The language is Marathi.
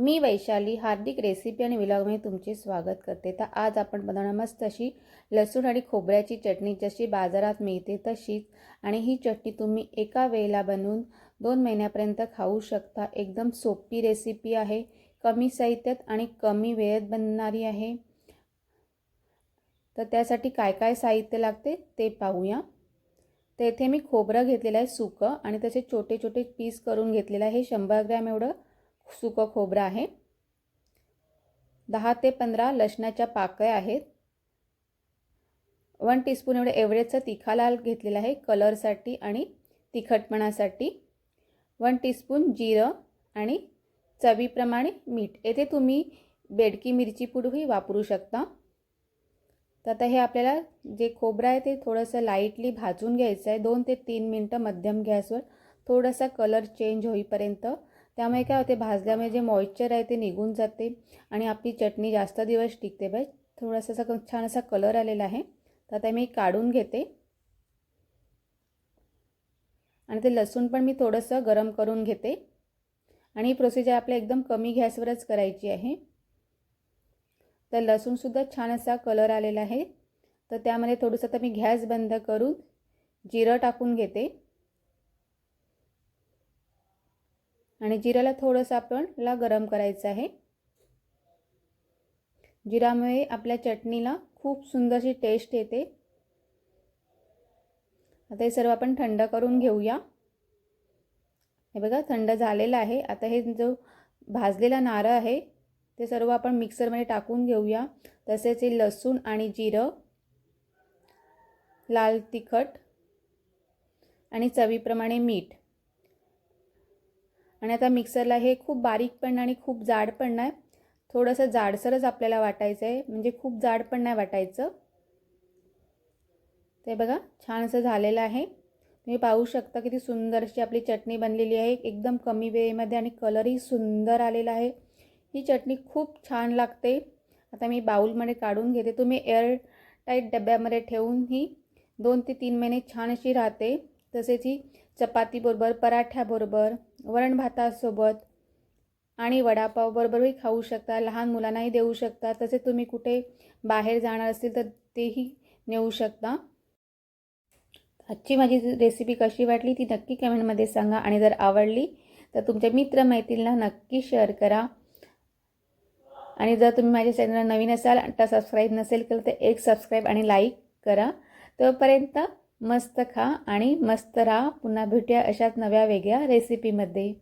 मी वैशाली हार्दिक रेसिपी आणि विलॉगमध्ये तुमचे स्वागत करते. तर आज आपण बनवणार मस्त अशी लसूण आणि खोबऱ्याची चटणी. जशी बाजारात मिळते तशीच. आणि ही चटणी तुम्ही एका वेळेला बनवून दोन महिन्यापर्यंत खाऊ शकता. एकदम सोपी रेसिपी आहे. कमी साहित्यात आणि कमी वेळेत बनणारी आहे. तर त्यासाठी काय काय साहित्य लागते ते पाहूया. तर इथे मी खोबरं घेतलेलं आहे सुकं आणि तसे छोटे छोटे पीस करून घेतलेलं आहे. हे शंभर ग्रॅम एवढं. सुकं खोबरं आहे. दहा ते पंधरा लसणाच्या पाकळ्या आहेत. वन टीस्पून एवढं एवढेचं तिखालाल घेतलेलं आहे कलरसाठी आणि तिखटपणासाठी. वन टीस्पून जिरं आणि चवीप्रमाणे मीठ. येथे तुम्ही बेडकी मिरची पुडूही वापरू शकता. तर आता हे आपल्याला जे खोबरं आहे ते थोडंसं लाईटली भाजून घ्यायचं आहे. दोन ते तीन मिनटं मध्यम गॅसवर थोडासा कलर चेंज होईपर्यंत त्यामुळे काय होते भाजल्यामुळे जे मॉइश्चर आहे ते निघून जाते आणि आपली चटणी जास्त दिवस टिकते. बाय थोडासा असा छान असा कलर आलेला आहे. तर आता मी काढून घेते. आणि ते लसूण पण मी थोडंसं गरम करून घेते. आणि ही प्रोसिजर आपल्या एकदम कमी गॅसवरच करायची आहे. तर लसूणसुद्धा छान असा कलर आलेला आहे. तर त्यामध्ये थोडंसं आता मी गॅस बंद करून जिरं टाकून घेते. आणि जिऱ्याला थोडंसं आपणला गरम करायचं आहे. जिरामुळे आपल्या चटणीला खूप सुंदरशी टेस्ट येते. आता हे सर्व आपण थंड करून घेऊया. हे बघा थंड झालेलं आहे. आता हे जो भाजलेला नारळ आहे ते सर्व आपण मिक्सरमध्ये टाकून घेऊया. तसेच हे लसूण आणि जिरं लाल तिखट आणि चवीप्रमाणे मीठ. आणि आता मिक्सरला हे खूप बारीक पण आणि खूप जाड पण नाही. थोडंसं जाडसरच आपल्याला वाटायचं आहे. म्हणजे खूप जाड पण नाही वाटायचं. ते बघा छान असं झालेलं आहे. तुम्ही पाहू शकता किती सुंदर अशी आपली चटणी बनलेली आहे. एकदम कमी वेळेमध्ये आणि कलरही सुंदर आलेला आहे. ही चटणी खूप छान लागते. आता मी बाऊलमध्ये काढून घेते. तुम्ही एअर टाईट डब्यामध्ये ठेवून ही दोन ते तीन महिने छान अशी राहते. तसेच ही चपातीबरोबर पराठ्याबरोबर वरण भातासोबत आणि वडापावबरोबरही खाऊ शकता. लहान मुलांनाही देऊ शकता. तसेच तुम्ही कुठे बाहेर जाणार असतील तर तेही नेऊ शकता. आजची माझी रेसिपी कशी वाटली ती नक्की कमेंटमध्ये सांगा. आणि जर आवडली तर तुमच्या मित्रमैत्रिणींना नक्की शेअर करा. आणि जर तुम्ही माझ्या चॅनलला नवीन असाल तर सबस्क्राईब नसेल केलं तर एक सबस्क्राईब आणि लाईक करा. तोपर्यंत मस्त खा आणि मस्त राहा. पुन्हा भेटूया अशाच नव्या वेगळ्या रेसिपीमध्ये